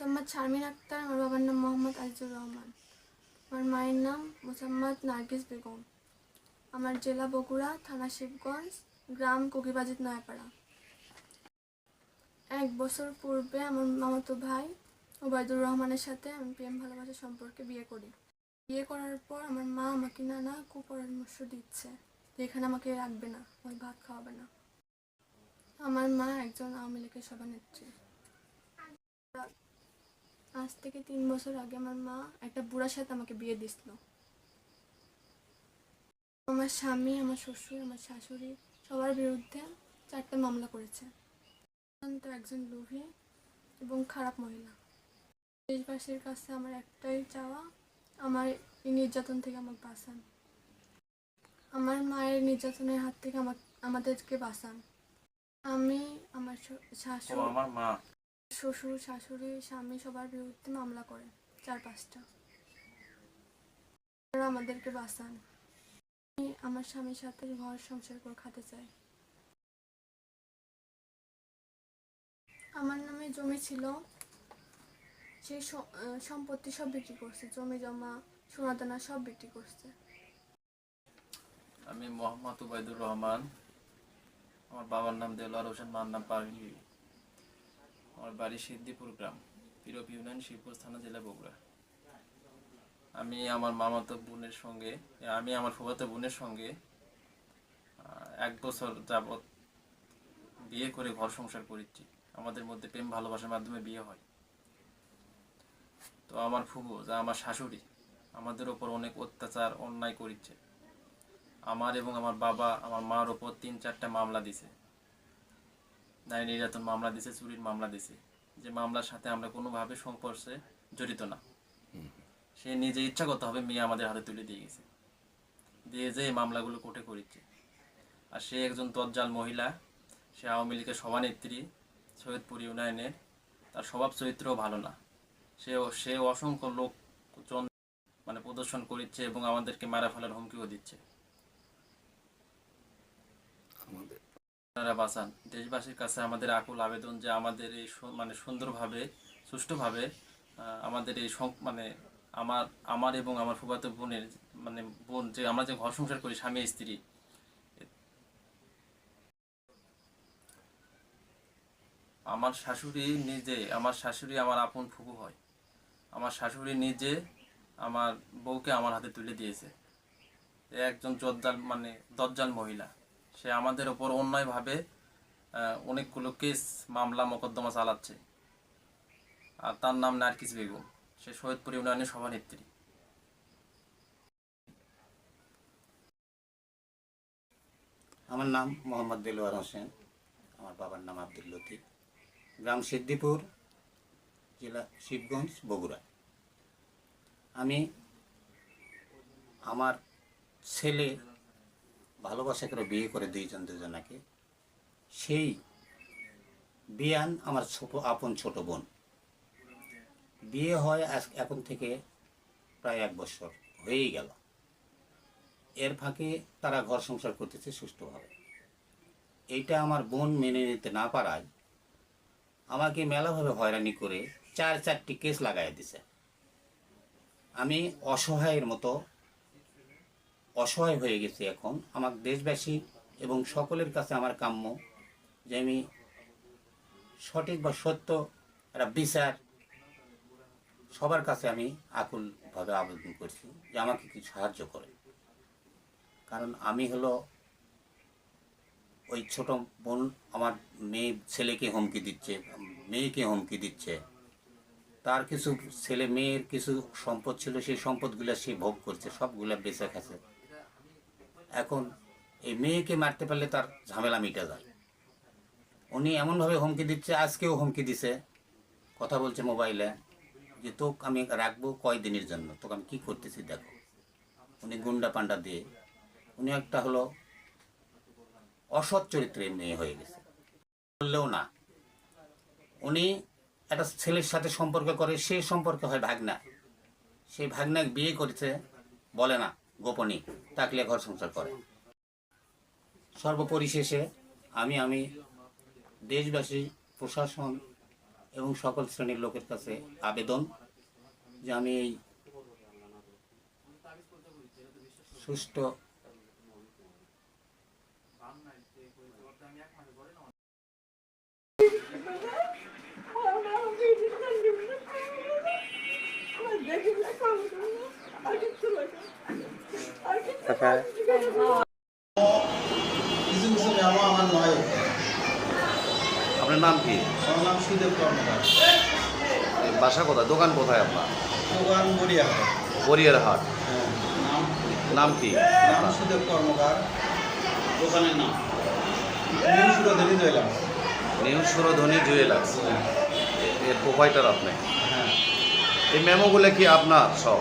মোসাম্মদ শারমিন আক্তার, আমার বাবার নাম মোহাম্মদ আজিজুর রহমান। আমার মায়ের নাম মোসাম্মদ নার্গিস বেগম। আমার জেলা বগুড়া থানা শিবগঞ্জ, গ্রাম কুকিবাজিত নয়াপাড়া। এক বছর পূর্বে আমার মামাতো ভাই ওবায়দুর রহমানের সাথে আমি প্রেম ভালোবাসা সম্পর্কে বিয়ে করি। বিয়ে করার পর আমার মা আমাকে নানা কুপরামর্শ দিচ্ছে যে এখানে আমাকে রাখবে না ওই ভাত খাওয়াবে না। আমার মা একজন আওয়ামী লীগের সভানেত্রী। আজ থেকে তিন বছর আগে আমার মা একটা বুড়ার সাথে আমাকে বিয়ে দিছিল আমার স্বামী, আমার শ্বশুর, আমার শাশুড়ি সবার বিরুদ্ধে চারটে মামলা করেছে। অত্যন্ত একজন লোভী এবং খারাপ মহিলা। দেশবাসীর কাছে আমার একটাই চাওয়া, আমার এই নির্যাতন থেকে আমাকে বাঁচান। আমার মায়ের নির্যাতনের হাত থেকে আমার আমাদেরকে বাঁচান। আমি, আমার শাশুড়ি আমার মা। শ্বশুর, শাশুড়ি, স্বামী সবার বিরুদ্ধে মামলা করে চার পাঁচটা। ওরা আমাদেরকে বাঁচান। আমি আমার স্বামীর সাথে ঘর সংসার করে খাতে চাই। আমার নামে জমি ছিল সেই সম্পত্তি সব বিক্রি করছে। জমি জমা, সোনাদানা সব বিক্রি করছে। আমি মোহাম্মদ উবাইদুর রহমান। আমার বাবার নাম দেলোয়ার হোসেন, মার নাম পারভি আমার বাড়ি সিদ্দিপুর গ্রাম পিরপ ইউনিয়ন শিবপুর থানা জেলা বগুড়া। আমি আমার মামাতো বোনের সঙ্গে, আমি আমার ফুফাতো বোনের সঙ্গে এক বছর যাবৎ বিয়ে করে ঘর সংসার করেছি। আমাদের মধ্যে প্রেম ভালোবাসার মাধ্যমে বিয়ে হয়। তো আমার ফুবু যা আমার শাশুড়ি, আমাদের ওপর অনেক অত্যাচার, অন্যায় করেছে। আমার এবং আমার বাবা, আমার মার ওপর তিন চারটা মামলা দিছে। নারী নির্যাতন মামলা দিছে চুরির মামলা দিছে। যে মামলার সাথে আমরা কোনোভাবে সংস্পর্শে জড়িত না। সে নিজে ইচ্ছাগতভাবে মেয়ে আমাদের হাতে তুলে দিয়ে গেছে। দিয়ে যে এই মামলাগুলো কোর্টে করেছে। আর সে একজন তজ্জাল মহিলা সে আওয়ামী লীগের সভানেত্রী সৈয়দপুর ইউনিয়নের। তার স্বভাব চরিত্রও ভালো না। সে সে অসংখ্য লোক মানে প্রদর্শন করছে এবং আমাদেরকে মারা ফেলার হুমকিও দিচ্ছে। আপনারা বাঁচান। দেশবাসীর কাছে আমাদের আকুল আবেদন যে আমাদের এই মানে সুন্দরভাবে, সুষ্ঠুভাবে আমাদের এই মানে আমার আমার এবং আমার ফুফাতো বোনের মানে বোন যে আমরা যে ঘর সংসার করি, স্বামী, স্ত্রী। আমার শাশুড়ি নিজে, আমার শাশুড়ি আমার আপন ফুফু হয়। আমার শাশুড়ি নিজে আমার বউকে আমার হাতে তুলে দিয়েছে। একজন জজ্জাল মানে দজ্জাল মহিলা। সে আমাদের ওপর অন্যায়ভাবে অনেকগুলো কেস, মামলা, মোকদ্দমা চালাচ্ছে। আর তার নাম নার্কিস বেগম। সে সৈয়দপুর ইউনিয়নের সভানেত্রী। আমার নাম মোহাম্মদ দেলোয়ার হোসেন। আমার বাবার নাম আব্দুল লতিফ। গ্রাম সিদ্দিপুর জেলা শিবগঞ্জ, বগুড়া। আমি আমার ছেলে ভালোবাসা করে বিয়ে করে দুইজন দুজনাকে, সেই বিয়ান আমার ছোট আপন ছোট বোন। বিয়ে হয় আজ এখন থেকে প্রায় এক বছর হয়েই গেল। এর ফাঁকে তারা ঘর সংসার করতেছে সুষ্ঠুভাবে। এইটা আমার বোন মেনে নিতে না পারায় আমাকে মেলাভাবে হয়রানি করে চার চারটি কেস লাগাই দিছে। আমি অসহায়ের মতো অসহায় হয়ে গেছে এখন। আমার দেশবাসী এবং সকলের কাছে আমার কাম্য যে আমি সঠিক বা সত্য একটা বিচার সবার কাছে আমি আকুলভাবে আবেদন করছি যে আমাকে কিছু সাহায্য করে। কারণ আমি হলো ওই ছোট বোন, আমার মেয়ে ছেলেকে হুমকি দিচ্ছে, মেয়েকে হুমকি দিচ্ছে। তার কিছু ছেলে, মেয়ের কিছু সম্পদ ছিল, সেই সম্পদগুলো সে ভোগ করছে, সবগুলা বেঁচে খাচ্ছে এখন এই মেয়েকে মারতে পারলে তার ঝামেলা মিটে যায়। উনি এমনভাবে হুমকি দিচ্ছে, আজকেও হুমকি দিছে। কথা বলছে মোবাইলে যে, তোকে আমি রাখব কয়দিনের জন্য? তোকে আমি কী করতেছি দেখো। উনি গুন্ডা পান্ডা দিয়ে, উনি একটা হলো অসৎ চরিত্রের মেয়ে হয়ে গেছে। বললেও না। উনি একটা ছেলের সাথে সম্পর্ক করে, সে সম্পর্কে হয় ভাগনা। সেই ভাগনা বিয়ে করেছে, বলে না। গোপনে তাকলে ঘর সংসার করে। সর্বপরিশেষে আমি আমি দেশবাসী, প্রশাসন এবং সকল শ্রেণির লোকের কাছে আবেদন যে আমি এই সুষ্ঠু কিছু কিছু মেমো আমার নয় আপনার নাম কি? আমার নাম সুদেব কর্মকার। বাসা কোথায়? দোকান কোথায় আপনার? দোকান গড়িয়া বরিয়ার হাট হ্যাঁ নাম নাম কি? নাম সুদেব কর্মকার। দোকানের নাম। New Suradhani new jewellers. এর আপনি? হ্যাঁ। এই মেমোগুলো কি আপনার সব?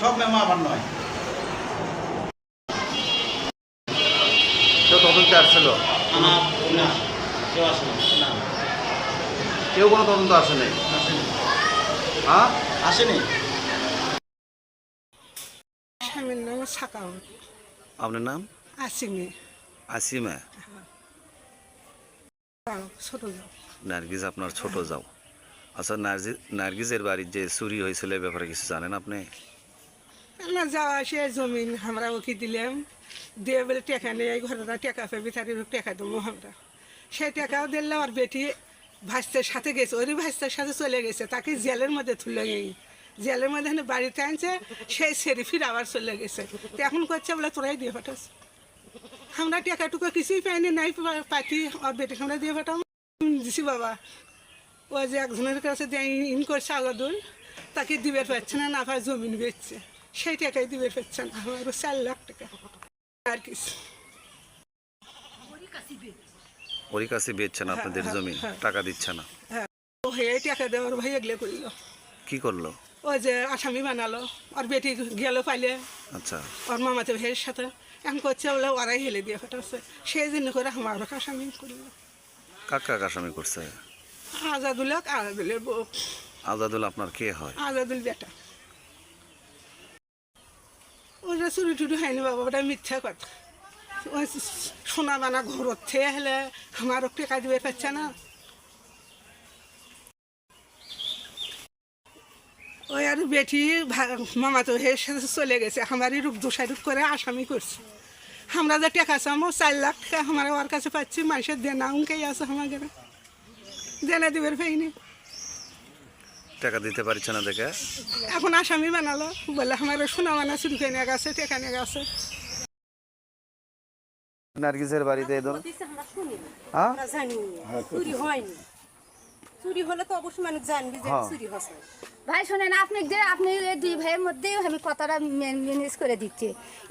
সব মেমো আমার নয়। কেউ তদন্তে আসছিল কেউ কোনো তদন্ত আসে নাই আসেনি। হ্যাঁ? আসেনি? স্বামীর নাম সাকাও আপনার নাম? আসিনি আসিমা। ছোট যাও। নার্গিস আপনার ছোট যাও। আচ্ছা নার্জি নার্গিসের বাড়ির যে চুরি হয়েছিল এ ব্যাপারে কিছু জানেন আপনি? না যাওয়া সে জমিন আমরা ওকে দিলাম। দিয়ে বলে টেকা নেই এই ঘরেরা টেকা পেবি তার টেকা দেবো আমরা। সেই টাকাও দিলে আর বেটি ভাস্তের সাথে গেছে, ওরই ভাস্তের সাথে চলে গেছে, তাকে জেলের মধ্যে তুলে গেই জেলের মধ্যে বাড়িতে আনছে, সেই সেরি ফির আবার চলে গেছে। তো এখন করছে বলে তোরাই দিয়ে পাঠাস। আমরা টাকাটুকু কিছুই পাইনি নাই পাতি, আর বেটিকে আমরা দিয়ে পাঠাম দিছি বাবা। ওই যে একজনের কাছে ইন করছে আগাদুল, তাকে দিবে পাচ্ছে না না পায় জমিন বেচছে। সেই টাকাই দিবে পাচ্ছে না আমার চার লাখ টাকা। আর কিছু। ওরই কাছে বেচছেন আপনাদের জমি? টাকা দিচ্ছে না। ও হয়ে টাকা দেওয়ার ভাই এগলে করল কি করল? ওই যে আসামি বানালো। আর বেটি গেল পাইলে। আচ্ছা। ওর মামাতে ভাইয়ের সাথে। এখন করছে বলে ওরাই হেলে দিয়ে ফাটাচ্ছে সেই জন্য করে আমার আসামি করল। কাক আসামি করছে? আজাদুল আজাদুলের বউ। আজাদুল আপনার কে হয়? আজাদুল বেটা ওটা চুরি টুরি বাবা মিথ্যা কথা। ওই সোনা বানা ঘরত হলে টেকা দিবে না। ওই আর বেটি মামা তো হে চলে গেছে আমারই রূপ দোষারূপ করে আসামি করছে আমরা যে টাকা চামো চার লাখ টাকা আমার ওর কাছে পাচ্ছি মানুষের দেনা উনকেই আছে আমাকে দেনা দিবের পাইনি টাকা দিতে পারছে না দেখে। এখন আসামি বানালো বলে আমার সোনা বানা চুরি করে নিয়ে গেছে টেকা নিয়ে গেছে। নার্গিসের বাড়িতে না। হ্যাঁ? জানি চুরি হয়নি। চুরি হলে তো অবশ্যই মানুষ জানবি যে হ্যাঁ। চুরি হচ্ছে ভাই শোনেন আপনি যে আপনি দুই ভাইয়ের মধ্যেই আমি কথাটা ম্যানেজ করে দিচ্ছি।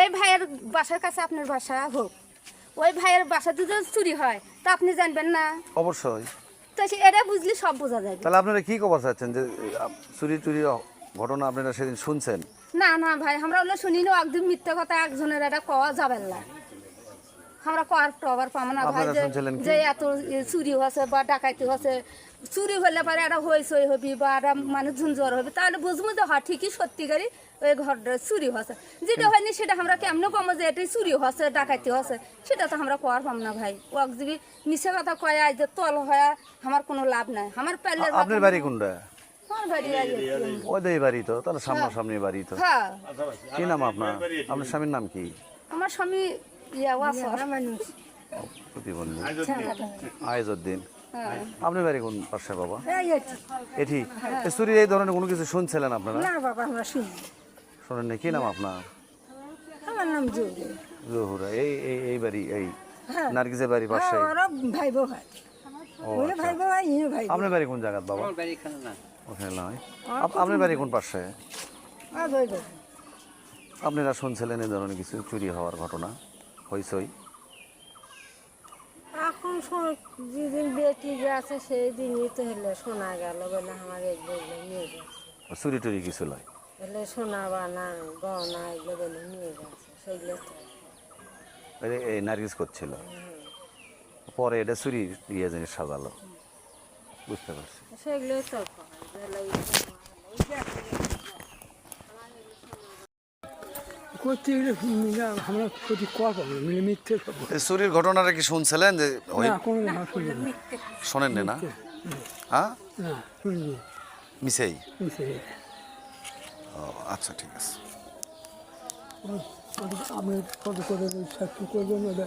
এই ভাইয়ের বাসার কাছে আপনার বাসা হোক। ওই ভাইয়ের বাসা যদি চুরি হয় তা আপনি জানবেন না। অবশ্যই। তো এটা বুঝলে সব বোঝা যাবে তাহলে আপনারা কি খবর চাচ্ছেন? যে চুরি টুরি ঘটনা আপনারা সেদিন শুনছেন? না না ভাই আমরা ওগুলো শুনি না একদম মিথ্যা কথা একজনের এটা কওয়া যাবে না। আমরা কর টবার পাবো না ভাই যে এত চুরি হয়েছে বা ডাকাইতে হচ্ছে চুরি হলে পরে একটা হইচই হবি বা একটা মানুষ ঝুনঝর হবে তাহলে বুঝব যে হ্যাঁ ঠিকই সত্যিকারই ওই ঘরটা চুরি হচ্ছে যেটা হয়নি সেটা আমরা কেমন কমো যে এটাই চুরি হচ্ছে ডাকাতি হচ্ছে সেটা তো আমরা কর পাম না ভাই। ও যদি মিশে কথা কয় আজ যে তল হয় আমার কোনো লাভ নাই আমার প্যালের আপনার বাড়ি কোনটা? আমার বাড়ি এই একটু। ওই দেই বাড়ি তো তাহলে সামনাসামনি বাড়ি তো। হ্যাঁ। কি নাম আপনার? আপনার স্বামীর নাম কি? আমার স্বামী ইয়া ওয়াসর মানুষ প্রতিবন্ধী। ছেলেটা। হ্যাঁ। আপনার বাড়ি কোন পাশে বাবা? এটি। এটি এই ধরনের কোনো কিছু শুনছিলেন আপনারা? না বাবা আমরা শুনি শোনেন। না কি নাম আপনার? আমার নাম জহুরা। এই এই এই বাড়ি এই নার্গিসের বাড়ি পাশে? ভাই বউ হয়। ওই ভাই হয় ভাই বউ। আপনার বাড়ি কোন জায়গা বাবা? ওখানে নয়। আপ- আপনার বাড়ি কোন পাশে? আপনারা শুনছিলেন এই ধরনের কিছু চুরি হওয়ার ঘটনা হইসই এখন যেদিন বেটি গেছে সেই দিনই তো হলে শোনা গেল বলে আমার এগুলো এগুলো নিয়ে গেছে। চুরি টুরি কিছু নয় বলে সোনা বানা গহনা এগুলো বলে নিয়ে গেছে সেগুলো তো এই- এই নার্গিস করছিল। পরে এটা চুরি ইয়ে জিনিস সাজালো। বুঝতে পারছি। সেগুলো তো করতে চুরির ঘটনাটা কি শুনছিলেন যে না কোনো না শুনি শোনেন। না? হ্যাঁ? না শুনিনি। ও আচ্ছা ঠিক আছে। আমি কত করে সাক্ষী করবেন ওটা